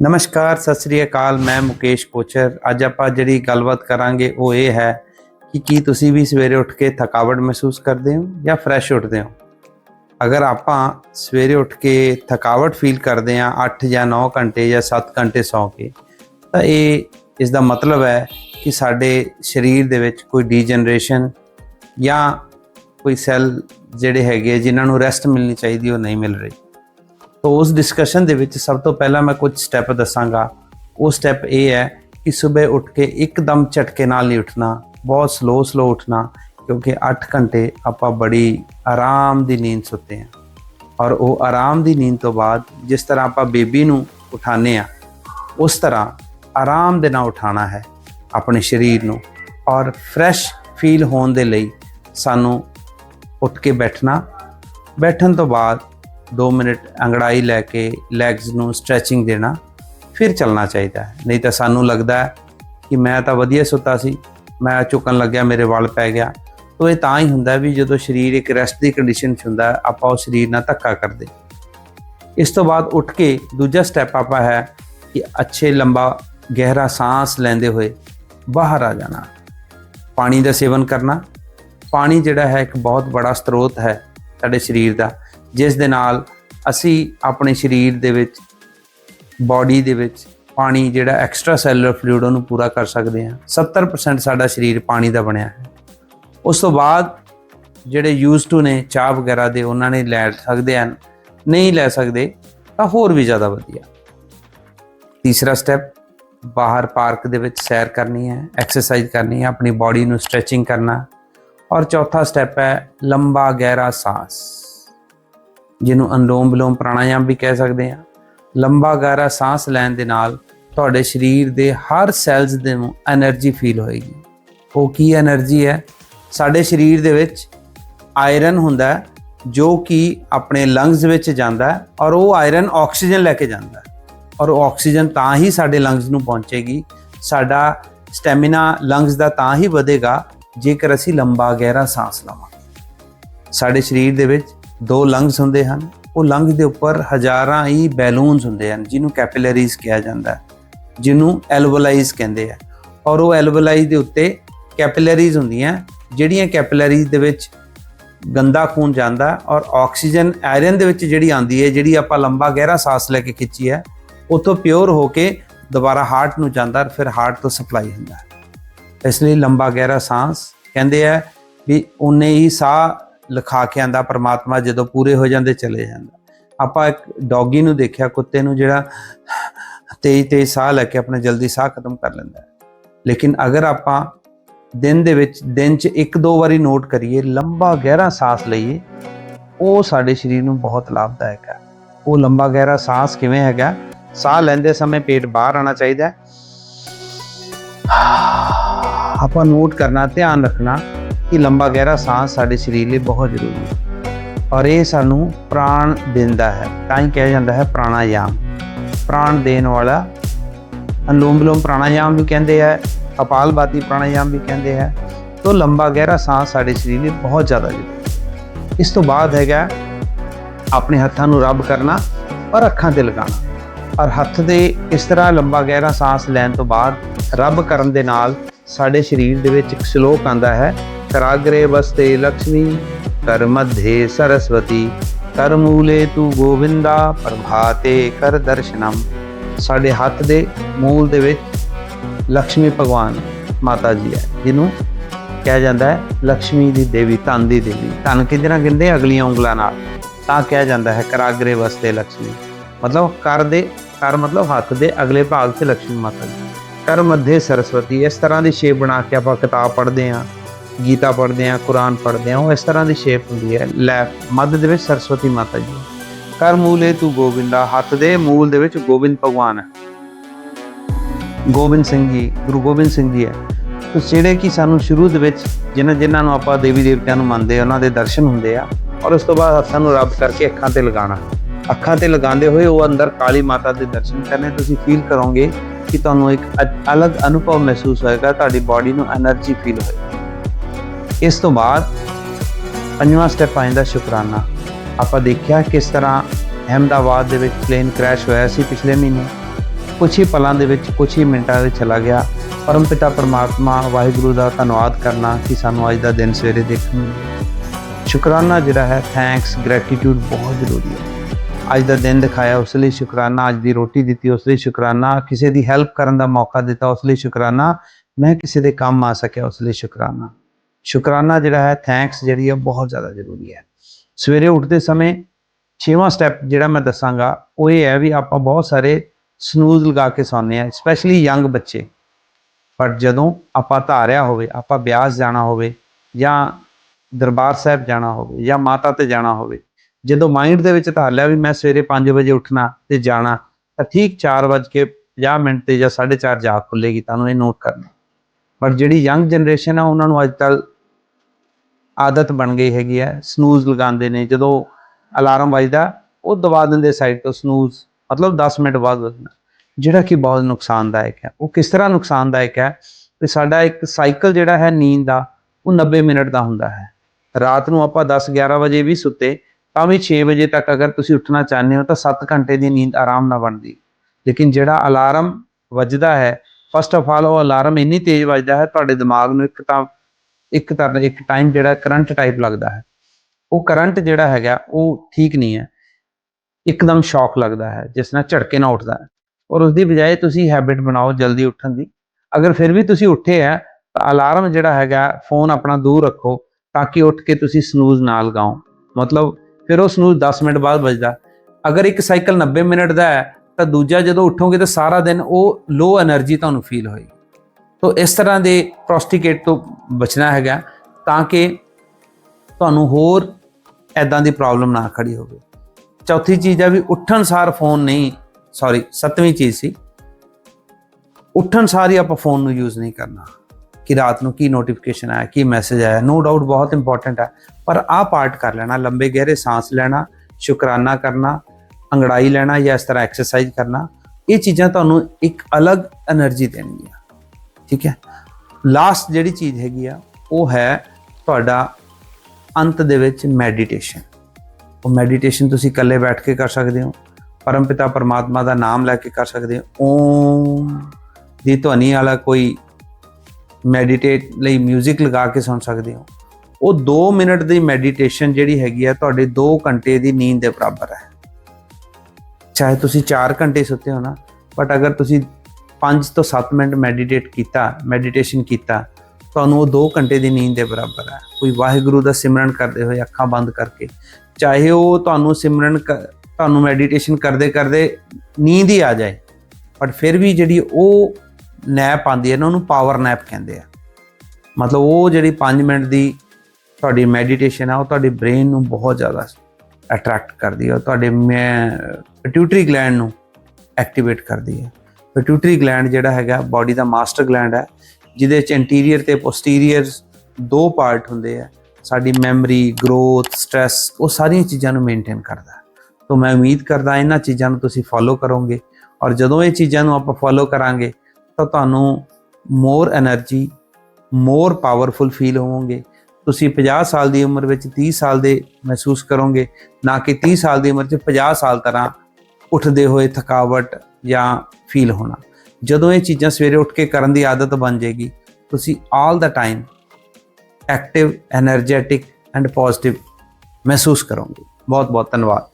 ਨਮਸਕਾਰ, ਸਤਿ ਸ੍ਰੀ ਅਕਾਲ, ਮੈਂ ਮੁਕੇਸ਼ ਕੋਚਰ ਅੱਜ ਆਪਾਂ ਜਿਹੜੀ ਗੱਲਬਾਤ ਕਰਾਂਗੇ ਉਹ ਇਹ ਹੈ ਕਿ ਕੀ ਤੁਸੀਂ ਵੀ ਸਵੇਰੇ ਉੱਠ ਕੇ ਥਕਾਵਟ ਮਹਿਸੂਸ ਕਰਦੇ ਹੋ ਜਾਂ ਫਰੈਸ਼ ਉੱਠਦੇ ਹੋ? ਅਗਰ ਆਪਾਂ ਸਵੇਰੇ ਉੱਠ ਕੇ ਥਕਾਵਟ ਫੀਲ ਕਰਦੇ ਹਾਂ 8 ਜਾਂ 9 ਘੰਟੇ ਜਾਂ 7 ਘੰਟੇ ਸੌਂ ਕੇ, ਤਾਂ ਇਹ ਇਸ ਦਾ ਮਤਲਬ ਹੈ ਕਿ ਸਾਡੇ ਸਰੀਰ ਦੇ ਵਿੱਚ ਕੋਈ ਡੀਜਨਰੇਸ਼ਨ ਜਾਂ ਕੋਈ ਸੈੱਲ ਜਿਹੜੇ ਹੈਗੇ ਜਿਨ੍ਹਾਂ ਨੂੰ ਰੈਸਟ ਮਿਲਣੀ ਚਾਹੀਦੀ, ਉਹ ਨਹੀਂ ਮਿਲ ਰਹੀ। ਤੋ ਉਸ ਡਿਸਕਸ਼ਨ ਦੇ ਵਿੱਚ ਸਭ ਤੋਂ ਪਹਿਲਾਂ ਮੈਂ ਕੁਝ ਸਟੈਪ ਦੱਸਾਂਗਾ। ਉਹ ਸਟੈਪ ਇਹ ਹੈ ਕਿ ਸਵੇਰ ਉੱਠ ਕੇ ਇੱਕਦਮ ਝਟਕੇ ਨਾਲ ਨਹੀਂ ਉੱਠਣਾ, ਬਹੁਤ ਸਲੋ ਸਲੋ ਉੱਠਣਾ, ਕਿਉਂਕਿ 8 ਘੰਟੇ ਆਪਾਂ ਬੜੀ ਆਰਾਮ ਦੀ ਨੀਂਦ ਸੁੱਤੇ ਹਾਂ। ਔਰ ਉਹ ਆਰਾਮ ਦੀ ਨੀਂਦ ਤੋਂ ਬਾਅਦ ਜਿਸ ਤਰ੍ਹਾਂ ਆਪਾਂ ਬੇਬੀ ਨੂੰ ਉਠਾਉਂਦੇ ਆ ਉਸ ਤਰ੍ਹਾਂ ਆਰਾਮ ਦੇ ਨਾਲ ਉਠਾਣਾ ਹੈ ਆਪਣੇ ਸਰੀਰ ਨੂੰ। ਔਰ ਫਰੈਸ਼ ਫੀਲ ਹੋਣ ਦੇ ਲਈ ਸਾਨੂੰ ਉੱਠ ਕੇ ਬੈਠਣਾ, ਬੈਠਣ ਤੋਂ ਬਾਅਦ 2 ਮਿੰਟ ਅੰਗੜਾਈ ਲੈ ਕੇ ਲੈਗਸ ਨੂੰ ਸਟ੍ਰੈਚਿੰਗ ਦੇਣਾ, ਫਿਰ ਚੱਲਣਾ ਚਾਹੀਦਾ ਹੈ। ਨਹੀਂ ਤਾਂ ਸਾਨੂੰ ਲੱਗਦਾ ਹੈ ਕਿ ਮੈਂ ਤਾਂ ਵਧੀਆ ਸੁੱਤਾ ਸੀ, ਮੈਂ ਝੁਕਣ ਲੱਗਿਆ, ਮੇਰੇ ਵਾਲ ਪੈ ਗਿਆ। ਤੋ ਇਹ ਤਾਂ ਹੀ ਹੁੰਦਾ ਵੀ ਜਦੋਂ ਸਰੀਰ ਇੱਕ ਰੈਸਟ ਦੀ ਕੰਡੀਸ਼ਨ 'ਚ ਹੁੰਦਾ, ਆਪਾਂ ਉਹ ਸਰੀਰ ਨਾਲ ਧੱਕਾ ਕਰਦੇ। ਇਸ ਤੋਂ ਬਾਅਦ ਉੱਠ ਕੇ ਦੂਜਾ ਸਟੈਪ ਆਪਾਂ ਹੈ ਕਿ ਅੱਛੇ ਲੰਬਾ ਗਹਿਰਾ ਸਾਹ ਲੈਂਦੇ ਹੋਏ ਬਾਹਰ ਆ ਜਾਣਾ। ਪਾਣੀ ਦਾ ਸੇਵਨ ਕਰਨਾ। ਪਾਣੀ ਜਿਹੜਾ ਹੈ ਇੱਕ ਬਹੁਤ ਬੜਾ ਸਰੋਤ ਹੈ ਸਾਡੇ ਸਰੀਰ ਦਾ। ਜਿਸ ਦੇ ਨਾਲ ਅਸੀਂ ਆਪਣੇ ਸਰੀਰ ਦੇ ਵਿੱਚ ਬਾਡੀ ਦੇ ਵਿੱਚ ਪਾਣੀ ਜਿਹੜਾ ਐਕਸਟਰਾ ਸੈਲੂਲਰ ਫਲੂਇਡ ਉਹਨੂੰ ਪੂਰਾ ਕਰ ਸਕਦੇ ਹਾਂ। 70% ਸਾਡਾ ਸਰੀਰ ਪਾਣੀ ਦਾ ਬਣਿਆ ਹੈ। ਉਸ ਤੋਂ ਬਾਅਦ ਜਿਹੜੇ ਯੂਜ਼ ਟੂ ਨੇ, ਚਾਹ ਵਗੈਰਾ ਦੇ, ਉਹਨਾਂ ਨੇ ਲੈ ਸਕਦੇ ਹਨ। ਨਹੀਂ ਲੈ ਸਕਦੇ, ਤਾਂ ਹੋਰ ਵੀ ਜ਼ਿਆਦਾ ਵਧੀਆ। ਤੀਸਰਾ ਸਟੈਪ ਬਾਹਰ ਪਾਰਕ ਦੇ ਵਿੱਚ ਸੈਰ ਕਰਨੀ ਹੈ ਐਕਸਰਸਾਈਜ਼ ਕਰਨੀ ਹੈ, ਆਪਣੀ ਬਾਡੀ ਨੂੰ ਸਟ੍ਰੈਚਿੰਗ ਕਰਨਾ। ਔਰ ਚੌਥਾ ਸਟੈਪ ਹੈ, ਲੰਬਾ ਗਹਿਰਾ ਸਾਹ। ਜਿਹਨੂੰ ਅਨਲੋਮ ਬਲੋਮ ਪ੍ਰਾਣਾਯਾਮ ਵੀ ਕਹਿ ਸਕਦੇ ਆ ਲੰਬਾ ਗਹਿਰਾ ਸਾਹ ਲੈਣ ਦੇ ਨਾਲ ਤੁਹਾਡੇ ਸਰੀਰ ਦੇ ਹਰ ਸੈਲਸ ਦੇ ਨੂੰ એનર્ਜੀ ਫੀਲ ਹੋਏਗੀ। ਉਹ ਕੀ એનર્ਜੀ ਹੈ? ਸਾਡੇ ਸਰੀਰ ਦੇ ਵਿੱਚ ਆਇਰਨ ਹੁੰਦਾ ਜੋ ਕਿ ਆਪਣੇ ਲੰਗਸ ਵਿੱਚ ਜਾਂਦਾ ਔਰ ਉਹ ਆਇਰਨ ਆਕਸੀਜਨ ਲੈ ਕੇ ਜਾਂਦਾ ਔਰ ਉਹ ਆਕਸੀਜਨ ਤਾਂ ਹੀ ਸਾਡੇ ਲੰਗਸ ਨੂੰ ਪਹੁੰਚੇਗੀ, ਸਾਡਾ ਸਟੈਮਿਨਾ ਲੰਗਸ ਦਾ ਤਾਂ ਹੀ ਵਧੇਗਾ ਜੇਕਰ ਅਸੀਂ ਲੰਬਾ ਗਹਿਰਾ ਸਾਹ ਲਵਾਂਗੇ। ਸਾਡੇ ਸਰੀਰ ਦੇ ਵਿੱਚ ਦੋ ਲੰਗਸ ਹੁੰਦੇ ਹਨ, ਉਹ ਲੰਗਸ ਦੇ ਉੱਪਰ ਹਜ਼ਾਰਾਂ ਹੀ ਬੈਲੂਨਸ ਹੁੰਦੇ ਹਨ, ਜਿਹਨੂੰ ਕੈਪਿਲਰੀਜ਼ ਕਿਹਾ ਜਾਂਦਾ ਹੈ, ਜਿਹਨੂੰ ਐਲਵੋਲਾਈਜ਼ ਕਹਿੰਦੇ ਆ। ਔਰ ਉਹ ਐਲਵੋਲਾਈਜ਼ ਦੇ ਉੱਤੇ ਕੈਪਿਲਰੀਜ਼ ਹੁੰਦੀਆਂ, ਜਿਹੜੀਆਂ ਕੈਪਿਲਰੀਜ਼ ਦੇ ਵਿੱਚ ਗੰਦਾ ਖੂਨ ਜਾਂਦਾ ਔਰ ਆਕਸੀਜਨ ਆਇਰਨ ਦੇ ਵਿੱਚ ਜਿਹੜੀ ਆਂਦੀ ਹੈ, ਜਿਹੜੀ ਆਪਾਂ ਲੰਬਾ ਗਹਿਰਾ ਸਾਹ ਲੈ ਕੇ ਖਿੱਚੀ ਹੈ ਉਤੋਂ ਪਿਓਰ ਹੋ ਕੇ ਦੁਬਾਰਾ ਹਾਰਟ ਨੂੰ ਜਾਂਦਾ ਫਿਰ ਹਾਰਟ ਤੋਂ ਸਪਲਾਈ ਹੁੰਦਾ ਇਸ ਲਈ ਲੰਬਾ ਗਹਿਰਾ ਸਾਹ ਕਹਿੰਦੇ ਆ ਵੀ ਉਨੇ ਹੀ ਸਾਹ ਲਿਖਾ ਕੇ ਆਂਦਾ ਪਰਮਾਤਮਾ ਜਦੋਂ ਪੂਰੇ ਹੋ ਜਾਂਦੇ ਚਲੇ ਜਾਂਦਾ। ਆਪਾਂ ਇੱਕ ਡੌਗੀ ਨੂੰ ਦੇਖਿਆ, ਕੁੱਤੇ ਨੂੰ ਜਿਹੜਾ ਤੇਜ਼ ਤੇਜ਼ ਸਾਹ ਲੈ ਕੇ ਆਪਣੇ ਜਲਦੀ ਸਾਹ ਖਤਮ ਕਰ ਲੈਂਦਾ ਹੈ। ਲੇਕਿਨ ਅਗਰ ਆਪਾਂ ਦਿਨ ਦੇ ਵਿੱਚ, ਦਿਨ 'ਚ ਇੱਕ ਦੋ ਵਾਰੀ ਨੋਟ ਕਰੀਏ, ਲੰਬਾ ਗਹਿਰਾ ਸਾਹ ਲਈਏ, ਉਹ ਸਾਡੇ ਸਰੀਰ ਨੂੰ ਬਹੁਤ ਲਾਭਦਾਇਕ ਹੈ। ਉਹ ਲੰਬਾ ਗਹਿਰਾ ਸਾਹ ਕਿਵੇਂ ਹੈਗਾ? ਸਾਹ ਲੈਂਦੇ ਸਮੇਂ ਪੇਟ ਬਾਹਰ ਆਣਾ ਚਾਹੀਦਾ ਹੈ। ਆਪਾਂ ਨੋਟ ਕਰਨਾ, ਧਿਆਨ ਰੱਖਣਾ ਕਿ ਲੰਬਾ ਗਹਿਰਾ ਸਾਹ ਸਾਡੇ ਸਰੀਰ ਲਈ ਬਹੁਤ ਜ਼ਰੂਰੀ ਹੈ। ਔਰ ਇਹ ਸਾਨੂੰ ਪ੍ਰਾਣ ਦਿੰਦਾ ਹੈ। ਤਾਂ ਹੀ ਕਿਹਾ ਜਾਂਦਾ ਹੈ ਪ੍ਰਾਣਾਯਾਮ। ਪ੍ਰਾਣ ਦੇਣ ਵਾਲਾ ਅਨੁਲੋਮ ਵਿਲੋਮ ਪ੍ਰਾਣਾਯਾਮ ਵੀ ਕਹਿੰਦੇ ਆ ਕਪਾਲਭਾਤੀ ਪ੍ਰਾਣਾਯਾਮ ਵੀ ਕਹਿੰਦੇ ਆ। ਤੋਂ ਲੰਬਾ ਗਹਿਰਾ ਸਾਹ ਸਾਡੇ ਸਰੀਰ ਲਈ ਬਹੁਤ ਜ਼ਿਆਦਾ ਜ਼ਰੂਰੀ ਇਸ ਤੋਂ ਬਾਅਦ ਹੈਗਾ ਆਪਣੇ ਹੱਥਾਂ ਨੂੰ ਰੱਬ ਕਰਨਾ ਔਰ ਅੱਖਾਂ ਤੇ ਲਗਾਉਣਾ। ਔਰ ਹੱਥ ਦੇ ਇਸ ਤਰ੍ਹਾਂ ਲੰਬਾ ਗਹਿਰਾ ਸਾਹ ਲੈਣ ਤੋਂ ਬਾਅਦ ਰੱਬ ਕਰਨ ਦੇ ਨਾਲ ਸਾਡੇ ਸਰੀਰ ਦੇ ਵਿੱਚ ਇੱਕ ਸ਼ਲੋਕ ਆਂਦਾ ਹੈ, ਕਰਾਗਰੇ ਬਸਤੇ ਲక్ష్ਮੀ ਕਰਮਧੇ ਸਰਸਵਤੀ, ਕਰ ਮੂਲੇ ਤੂ ਗੋਵਿੰਦਾ, ਪ੍ਰਭਾਤੇ ਕਰ ਦਰਸ਼ਨਮ। ਸਾਡੇ ਹੱਥ ਦੇ ਮੂਲ ਦੇ ਵਿੱਚ ਲక్ష్ਮੀ ਭਗਵਾਨ ਮਾਤਾ ਜੀ ਹੈ, ਜਿਹਨੂੰ ਕਿਹਾ ਜਾਂਦਾ ਹੈ ਲక్ష్ਮੀ ਦੀ ਦੇਵੀ, ਧਨ ਦੀ ਦੇਵੀ। ਧਨ ਕਿਹਦੇ ਨਾਲ ਕਹਿੰਦੇ ਅਗਲੀਆਂ ਉਂਗਲਾਂ ਨਾਲ। ਤਾਂ ਕਿਹਾ ਜਾਂਦਾ ਹੈ, ਕਰਾਗਰੇ ਵਸਤੇ ਲక్ష్ਮੀ ਮਤਲਬ ਕਰ ਦੇ, ਕਰ ਮਤਲਬ ਹੱਥ ਦੇ ਅਗਲੇ ਭਾਗ ਤੇ ਲక్ష్ਮੀ ਮਾਤਾ ਜੀ। ਕਰ ਮੱਧੇ ਸਰਸਵਤੀ, ਇਸ ਤਰ੍ਹਾਂ ਦੀ ਸ਼ੇਪ ਬਣਾ ਕੇ ਆਪਾਂ ਕਿਤਾਬ ਪੜ੍ਹਦੇ ਹਾਂ, ਗੀਤਾ ਪੜ੍ਹਦੇ ਹਾਂ, ਕੁਰਾਨ ਪੜ੍ਹਦੇ ਹਾਂ, ਉਹ ਇਸ ਤਰ੍ਹਾਂ ਦੀ ਸ਼ੇਪ ਹੁੰਦੀ ਹੈ, ਲੈ, ਮੱਧ ਦੇ ਵਿੱਚ ਸਰਸਵਤੀ ਮਾਤਾ ਜੀ। ਕਰ ਮੂਲੇ ਤੂੰ ਗੋਬਿੰਦਾ ਹੱਥ ਦੇ ਮੂਲ ਦੇ ਵਿੱਚ ਗੋਬਿੰਦ ਭਗਵਾਨ ਹੈ। ਗੋਬਿੰਦ ਸਿੰਘ ਜੀ, ਗੁਰੂ ਗੋਬਿੰਦ ਸਿੰਘ ਜੀ ਹੈ। ਤੇ ਜਿਹੜੇ ਕਿ ਸਾਨੂੰ ਸ਼ੁਰੂ ਦੇ ਵਿੱਚ ਜਿਨ੍ਹਾਂ ਜਿਨ੍ਹਾਂ ਨੂੰ ਆਪਾਂ ਦੇਵੀ ਦੇਵਤਿਆਂ ਨੂੰ ਮੰਨਦੇ ਆ, ਉਹਨਾਂ ਦੇ ਦਰਸ਼ਨ ਹੁੰਦੇ ਆ, ਔਰ ਉਸ ਤੋਂ ਬਾਅਦ ਹੱਥਾਂ ਨੂੰ ਰੱਬ ਕਰਕੇ ਅੱਖਾਂ ਤੇ ਲਗਾਉਣਾ। ਅੱਖਾਂ ਤੇ ਲਗਾਉਂਦੇ ਹੋਏ ਉਹ ਅੰਦਰ ਕਾਲੀ ਮਾਤਾ ਦੇ ਦਰਸ਼ਨ ਕਰਨੇ ਤੁਸੀਂ ਫੀਲ ਕਰੋਗੇ ਕਿ ਤੁਹਾਨੂੰ ਇੱਕ ਅਲੱਗ ਅਨੁਭਵ ਮਹਿਸੂਸ ਹੋਏਗਾ, ਤੁਹਾਡੀ ਬਾਡੀ ਨੂੰ એનર્ਜੀ ਫੀਲ ਹੋਏਗੀ। ਇਸ ਤੋਂ ਬਾਅਦ ਪੰਜਵਾਂ ਸਟੈਪ ਆਇੰਦਾ ਸ਼ੁਕਰਾਨਾ। ਆਪਾਂ ਦੇਖਿਆ ਕਿਸ ਤਰ੍ਹਾਂ ਅਹਿਮਦਾਬਾਦ ਦੇ ਵਿੱਚ ਪਲੇਨ ਕ੍ਰੈਸ਼ ਹੋਇਆ ਸੀ ਪਿਛਲੇ ਮਹੀਨੇ। ਕੁਝ ਹੀ ਪਲਾਂ ਦੇ ਵਿੱਚ ਕੁਝ ਹੀ ਮਿੰਟਾਂ ਵਿੱਚ ਚਲਾ ਗਿਆ। ਪਰਮ ਪਿਤਾ ਪਰਮਾਤਮਾ, ਵਾਹਿਗੁਰੂ ਦਾ ਧੰਨਵਾਦ ਕਰਨਾ ਕਿ ਸਾਨੂੰ ਅੱਜ ਦਾ ਦਿਨ ਸਵੇਰੇ ਦੇਖਣ ਸ਼ੁਕਰਾਨਾ ਜਿਹੜਾ ਹੈ ਥੈਂਕਸ ਗ੍ਰੈਟੀਟਿਊਡ ਬਹੁਤ ਜ਼ਰੂਰੀ ਹੈ। ਅੱਜ ਦਾ ਦਿਨ ਦਿਖਾਇਆ, ਉਸ ਲਈ ਸ਼ੁਕਰਾਨਾ, ਅੱਜ ਦੀ ਰੋਟੀ ਦਿੱਤੀ, ਉਸ ਲਈ ਸ਼ੁਕਰਾਨਾ, ਕਿਸੇ ਦੀ ਹੈਲਪ ਕਰਨ ਦਾ ਮੌਕਾ ਦਿੱਤਾ, ਉਸ ਲਈ ਸ਼ੁਕਰਾਨਾ, ਮੈਂ ਕਿਸੇ ਦੇ ਕੰਮ ਆ ਸਕਿਆ, ਉਸ ਲਈ ਸ਼ੁਕਰਾਨਾ। ਸ਼ੁਕਰਾਨਾ ਜਿਹੜਾ ਹੈ ਥੈਂਕਸ ਜਿਹੜੀ ਹੈ ਬਹੁਤ ਜ਼ਿਆਦਾ ਜ਼ਰੂਰੀ ਹੈ। ਸਵੇਰੇ ਉੱਠਦੇ ਸਮੇਂ ਛੇਵਾਂ ਸਟੈਪ ਜਿਹੜਾ ਮੈਂ ਦੱਸਾਂਗਾ, ਉਹ ਇਹ ਹੈ ਵੀ ਆਪਾਂ ਬਹੁਤ ਸਾਰੇ ਸਨੂਜ਼ ਲਗਾ ਕੇ ਸੌਂਦੇ ਆ ਸਪੈਸ਼ਲੀ ਯੰਗ ਬੱਚੇ। ਪਰ ਜਦੋਂ ਆਪਾਂ ਧਾਰਿਆ ਹੋਵੇ, ਆਪਾਂ ਬਿਆਸ ਜਾਣਾ ਹੋਵੇ ਜਾਂ ਦਰਬਾਰ ਸਾਹਿਬ ਜਾਣਾ ਹੋਵੇ ਜਾਂ ਮਾਤਾ ਤੇ ਜਾਣਾ ਹੋਵੇ ਜਦੋਂ ਮਾਈਂਡ ਦੇ ਵਿੱਚ ਧਾਰ ਲਿਆ ਵੀ ਮੈਂ ਸਵੇਰੇ 5 ਵਜੇ ਉੱਠਣਾ ਤੇ ਜਾਣਾ, ਤਾਂ ਠੀਕ 4:50 ਮਿੰਟ ਤੇ ਜਾਂ 4:30 ਜਾ ਖੁੱਲੇਗੀ ਤੁਹਾਨੂੰ ਇਹ ਨੋਟ ਕਰਨਾ। ਪਰ ਜਿਹੜੀ ਯੰਗ ਜਨਰੇਸ਼ਨ ਆ, ਉਹਨਾਂ ਨੂੰ ਅੱਜ ਤੱਕ ਆਦਤ ਬਣ ਗਈ ਹੈਗੀ ਹੈ ਸਨੂਜ਼ ਲਗਾਉਂਦੇ ਨੇ। ਜਦੋਂ ਅਲਾਰਮ ਵੱਜਦਾ, ਉਹ ਦਬਾ ਦਿੰਦੇ ਸਾਈਡ ਤੋਂ ਸਨੂਜ਼ ਮਤਲਬ 10 ਮਿੰਟ ਬਾਅਦ ਵੱਜਣਾ। ਜਿਹੜਾ ਕਿ ਬਹੁਤ ਨੁਕਸਾਨਦਾਇਕ ਹੈ। ਉਹ ਕਿਸ ਤਰ੍ਹਾਂ ਨੁਕਸਾਨਦਾਇਕ ਹੈ? ਕਿ ਸਾਡਾ ਇੱਕ ਸਾਈਕਲ ਜਿਹੜਾ ਹੈ ਨੀਂਦ ਦਾ, ਉਹ 90 ਮਿੰਟ ਦਾ ਹੁੰਦਾ ਹੈ। ਰਾਤ ਨੂੰ ਆਪਾਂ 10 11 ਵਜੇ ਵੀ ਸੁੱਤੇ ਤਾਂ ਵੀ 6 ਵਜੇ ਤੱਕ ਅਗਰ ਤੁਸੀਂ ਉੱਠਣਾ ਚਾਹੁੰਦੇ ਹੋ ਤਾਂ 7 ਘੰਟੇ ਦੀ ਨੀਂਦ ਆਰਾਮ ਨਾਲ ਬਣਦੀ। ਲੇਕਿਨ ਜਿਹੜਾ ਅਲਾਰਮ ਵੱਜਦਾ ਹੈ ਫਸਟ ਆਫ ਆਲ ਉਹ ਅਲਾਰਮ ਇੰਨੀ ਤੇਜ਼ ਵੱਜਦਾ ਹੈ, ਤੁਹਾਡੇ ਦਿਮਾਗ ਨੂੰ ਇੱਕ ਤਾਂ, ਇੱਕ ਤਰ੍ਹਾਂ, ਇੱਕ ਟਾਈਮ ਜਿਹੜਾ ਕਰੰਟ ਟਾਈਪ ਲੱਗਦਾ ਹੈ। ਉਹ ਕਰੰਟ ਜਿਹੜਾ ਹੈਗਾ, ਉਹ ਠੀਕ ਨਹੀਂ ਹੈ। ਇੱਕਦਮ ਸ਼ੌਕ ਲੱਗਦਾ ਹੈ, ਜਿਸ ਨਾਲ ਝਟਕੇ ਨਾਲ ਉੱਠਦਾ ਹੈ। ਔਰ ਉਸ ਦੀ ਬਜਾਏ ਤੁਸੀਂ ਹੈਬਿਟ ਬਣਾਓ ਜਲਦੀ ਉੱਠਣ ਦੀ। ਅਗਰ ਫਿਰ ਵੀ ਤੁਸੀਂ ਉੱਠੇ ਆ ਤਾਂ ਅਲਾਰਮ ਜਿਹੜਾ ਹੈਗਾ ਫੋਨ ਆਪਣਾ ਦੂਰ ਰੱਖੋ, ਤਾਂ ਕਿ ਉੱਠ ਕੇ ਤੁਸੀਂ ਸਨੂਜ਼ ਨਾ ਲਗਾਓ ਮਤਲਬ ਫਿਰ ਉਸ ਨੂੰ 10 ਮਿੰਟ ਬਾਅਦ ਵੱਜਦਾ। ਅਗਰ ਇੱਕ ਸਾਈਕਲ 90 ਮਿੰਟ ਦਾ ਹੈ, ਤਾਂ ਦੂਜਾ ਜਦੋਂ ਉੱਠੋਗੇ ਤਾਂ ਸਾਰਾ ਦਿਨ ਉਹ ਲੋ એનર્ਜੀ ਤੁਹਾਨੂੰ ਫੀਲ ਹੋਏਗੀ। ਤੋਂ ਇਸ ਤਰ੍ਹਾਂ ਦੇ ਪ੍ਰੋਸਟੀਕੇਟ ਤੋਂ ਬਚਣਾ ਹੈਗਾ ਤਾਂ ਕਿ ਤੁਹਾਨੂੰ ਹੋਰ ਐਦਾਂ ਦੀ ਪ੍ਰੋਬਲਮ ਨਾ ਖੜੀ ਹੋਵੇ। ਚੌਥੀ ਚੀਜ਼ ਆ ਵੀ ਉੱਠਣ ਸਾਰ ਫੋਨ ਨਹੀਂ ਸੌਰੀ ਸੱਤਵੀਂ ਚੀਜ਼ ਸੀ। ਉੱਠਣ ਸਾਰ ਹੀ ਆਪਾਂ ਫੋਨ ਨੂੰ ਯੂਜ਼ ਨਹੀਂ ਕਰਨਾ। ਕਿ ਰਾਤ ਨੂੰ ਕੀ ਨੋਟੀਫਿਕੇਸ਼ਨ ਆਇਆ, ਕੀ ਮੈਸੇਜ ਆਇਆ ਨੋ ਡਾਊਟ ਬਹੁਤ ਇੰਪੋਰਟੈਂਟ ਹੈ। ਪਰ ਆਹ ਪਾਰਟ ਕਰ ਲੈਣਾ, ਲੰਬੇ ਗਹਿਰੇ ਸਾਹ ਲੈਣਾ, ਸ਼ੁਕਰਾਨਾ ਕਰਨਾ, ਅੰਗੜਾਈ ਲੈਣਾ ਜਾਂ ਇਸ ਤਰ੍ਹਾਂ ਐਕਸਰਸਾਈਜ਼ ਕਰਨਾ, ਇਹ ਚੀਜ਼ਾਂ ਤੁਹਾਨੂੰ ਇੱਕ ਅਲੱਗ એનર્ਜੀ ਦੇਣਗੀਆਂ। ਠੀਕ ਹੈ? ਲਾਸਟ ਜਿਹੜੀ ਚੀਜ਼ ਹੈਗੀ ਆ, ਉਹ ਹੈ ਤੁਹਾਡਾ ਅੰਤ ਦੇ ਵਿੱਚ ਮੈਡੀਟੇਸ਼ਨ ਉਹ ਮੈਡੀਟੇਸ਼ਨ ਤੁਸੀਂ ਇਕੱਲੇ ਬੈਠ ਕੇ ਕਰ ਸਕਦੇ ਹੋ ਪਰਮਪਿਤਾ ਪਰਮਾਤਮਾ ਦਾ ਨਾਮ ਲੈ ਕੇ ਕਰ ਸਕਦੇ ਹੋ। ਓਮ ਦੀ ਧੁਨੀ ਵਾਲਾ ਕੋਈ ਮੈਡੀਟੇਟ ਲਈ 뮤직 ਲਗਾ ਕੇ ਸੁਣ ਸਕਦੇ ਹੋ। ਉਹ 2 ਮਿੰਟ ਦੀ ਮੈਡੀਟੇਸ਼ਨ ਜਿਹੜੀ ਹੈਗੀ ਆ, ਤੁਹਾਡੇ 2 ਘੰਟੇ ਦੀ ਨੀਂਦ ਦੇ ਬਰਾਬਰ ਹੈ। ਚਾਹੇ ਤੁਸੀਂ 4 ਘੰਟੇ ਸੁੱਤੇ ਹੋ ਨਾ ਬਟ ਅਗਰ ਤੁਸੀਂ 5 ਤੋਂ 7 ਮਿੰਟ ਮੈਡੀਟੇਟ ਕੀਤਾ ਮੈਡੀਟੇਸ਼ਨ ਕੀਤਾ, ਤੁਹਾਨੂੰ ਉਹ 2 ਘੰਟੇ ਦੀ ਨੀਂਦ ਦੇ ਬਰਾਬਰ ਹੈ। ਕੋਈ ਵਾਹਿਗੁਰੂ ਦਾ ਸਿਮਰਨ ਕਰਦੇ ਹੋਏ ਅੱਖਾਂ ਬੰਦ ਕਰਕੇ, ਚਾਹੇ ਉਹ ਤੁਹਾਨੂੰ ਸਿਮਰਨ ਕ- ਤੁਹਾਨੂੰ ਮੈਡੀਟੇਸ਼ਨ ਕਰਦੇ ਕਰਦੇ ਨੀਂਦ ਹੀ ਆ ਜਾਏ ਬਟ ਫਿਰ ਵੀ ਜਿਹੜੀ ਉਹ ਨੈਪ ਆਉਂਦੀ ਹੈ ਨਾ, ਉਹਨੂੰ ਪਾਵਰ ਨੈਪ ਕਹਿੰਦੇ ਆ। ਮਤਲਬ ਉਹ ਜਿਹੜੀ 5 ਮਿੰਟ ਦੀ ਤੁਹਾਡੀ ਮੈਡੀਟੇਸ਼ਨ ਆ, ਉਹ ਤੁਹਾਡੇ ਬ੍ਰੇਨ ਨੂੰ ਬਹੁਤ ਜ਼ਿਆਦਾ ਅਟਰੈਕਟ ਕਰਦੀ ਹੈ। ਉਹ ਤੁਹਾਡੇ ਪਿਟਿਊਟਰੀ ਗਲੈਂਡ ਨੂੰ ਐਕਟੀਵੇਟ ਕਰਦੀ ਹੈ। ਪਿਟਿਊਟਰੀ ਗਲੈਂਡ ਜਿਹੜਾ ਹੈਗਾ ਬਾਡੀ ਦਾ ਮਾਸਟਰ ਗਲੈਂਡ ਹੈ, ਜਿਹਦੇ ਚ ਇੰਟੀਰੀਅਰ ਤੇ ਪੋਸਟੀਰੀਅਰ ਦੋ ਪਾਰਟ ਹੁੰਦੇ ਆ। ਸਾਡੀ ਮੈਮਰੀ ਗਰੋਥ ਸਟ्रेस ਉਹ ਸਾਰੀਆਂ ਚੀਜ਼ਾਂ ਨੂੰ ਮੇਨਟੇਨ ਕਰਦਾ। ਹੈ ਤੋਂ ਮੈਂ ਉਮੀਦ ਕਰਦਾ, ਇਹਨਾਂ ਚੀਜ਼ਾਂ ਨੂੰ ਤੁਸੀਂ ਫੋਲੋ ਕਰੋਗੇ। ਔਰ ਜਦੋਂ ਇਹ ਚੀਜ਼ਾਂ ਨੂੰ ਆਪਾਂ ਫੋਲੋ ਕਰਾਂਗੇ ਤਾਂ ਤੁਹਾਨੂੰ more energy, more powerful feel ਹੋਵੋਗੇ। ਤੁਸੀਂ 50 ਸਾਲ ਦੀ ਉਮਰ ਵਿੱਚ 30 ਸਾਲ ਦੇ ਮਹਿਸੂਸ ਕਰੋਗੇ, ਨਾ ਕਿ 30 ਸਾਲ ਦੀ ਉਮਰ 'ਚ 50 ਸਾਲ ਤਰ੍ਹਾਂ ਉੱਠਦੇ ਹੋਏ ਥਕਾਵਟ ਜਾਂ ਫੀਲ ਹੋਣਾ। ਜਦੋਂ ਇਹ ਚੀਜ਼ਾਂ ਸਵੇਰੇ ਉੱਠ ਕੇ ਕਰਨ ਦੀ ਆਦਤ ਬਣ ਜਾਏਗੀ, ਤੁਸੀਂ all the time active energetic and positive ਮਹਿਸੂਸ ਕਰੋਗੇ। ਬਹੁਤ ਬਹੁਤ ਧੰਨਵਾਦ।